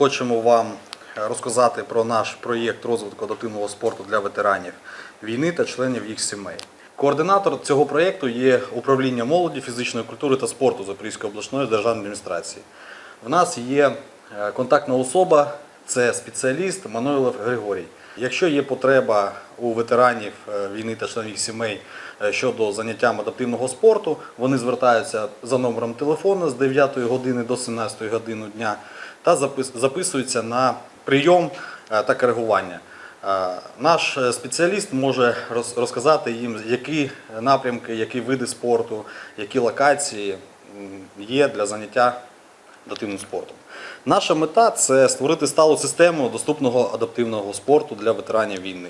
хочемо вам розказати про наш проєкт розвитку адаптивного спорту для ветеранів війни та членів їх сімей. Координатор цього проєкту є управління молоді, фізичної культури та спорту Запорізької обласної державної адміністрації. В нас є е, контактна особа, це спеціаліст Мануйлов Григорій. Якщо є потреба у ветеранів е, війни та членів їх сімей е, щодо заняттям адаптивного спорту, вони звертаються за номером телефону з 9 години до 17 години дня та запис- записуються на прийом е, та коригування. Е, Наш е, спеціаліст може розказати їм, які напрямки, які види спорту, які локації є для заняття адаптивним спортом. Наша мета це створити сталу систему доступного адаптивного спорту для ветеранів війни.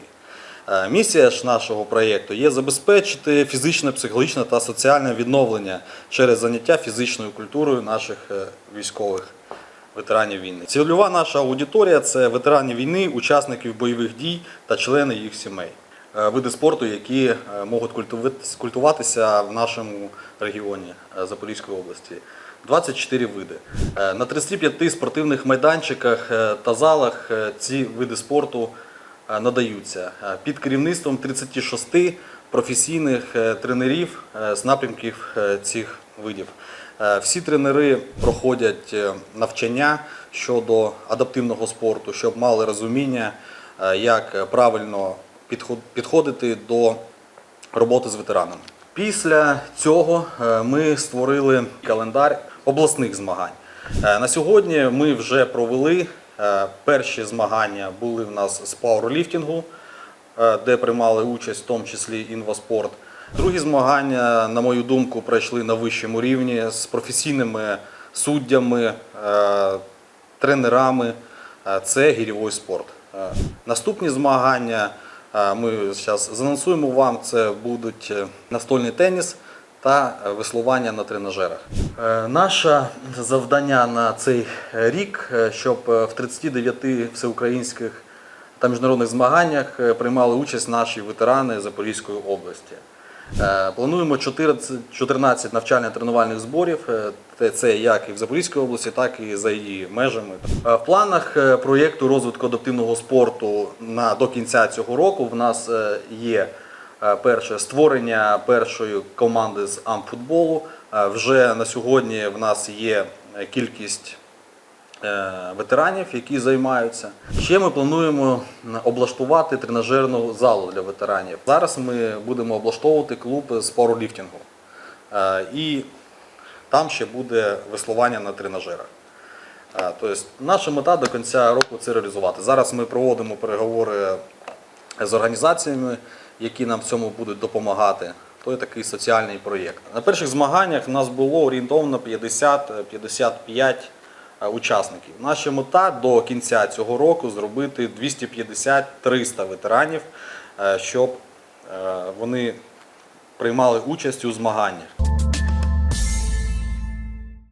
Місія ж нашого проєкту є забезпечити фізичне, психологічне та соціальне відновлення через заняття фізичною культурою наших військових ветеранів війни. Цільова наша аудиторія це ветерані війни, учасників бойових дій та члени їх сімей. Е, Види спорту, які е, можуть культувати- культуватися в нашому регіоні е, Запорізької області. 24 види. На 35 спортивних майданчиках та залах ці види спорту надаються під керівництвом 36 професійних тренерів з напрямків цих видів. Е, Всі тренери проходять е, навчання щодо адаптивного спорту, щоб мали розуміння, е, як правильно підходити до роботи з ветеранами. Після цього ми створили календар обласних змагань. На сьогодні ми вже провели перші змагання були в нас з пауерліфтингу, де приймали участь в тому числі інваспорт. Другі змагання, на мою думку, пройшли на вищому рівні з професійними суддями, е, тренерами. Е, Це гірєвий спорт. Е, Наступні змагання ми зараз занонсуємо вам. Це будуть настольний теніс та веслування на тренажерах. Наше завдання на цей рік, щоб в 39 всеукраїнських та міжнародних змаганнях приймали участь наші ветерани Запорізької області. Е, Плануємо 14, 14 навчально-тренувальних зборів. е, Це як і в Запорізькій області, так і за її межами. Е, В планах проєкту розвитку адаптивного спорту на до кінця цього року в нас є перше створення першої команди з амфутболу. Вже на сьогодні в нас є кількість ветеранів, які займаються. Ще ми плануємо облаштувати тренажерну залу для ветеранів. Зараз ми будемо облаштовувати клуб з пауерліфтингу. Е, І там ще буде веслування на тренажерах. Е, Тобто наша мета до кінця року це реалізувати. Зараз ми проводимо переговори з організаціями, які нам в цьому будуть допомагати. То є такий соціальний проєкт. На перших змаганнях в нас було орієнтовно 50-55 е, учасників. Наша мета до кінця цього року зробити 250-300 ветеранів, е, щоб е, вони приймали участь у змаганнях.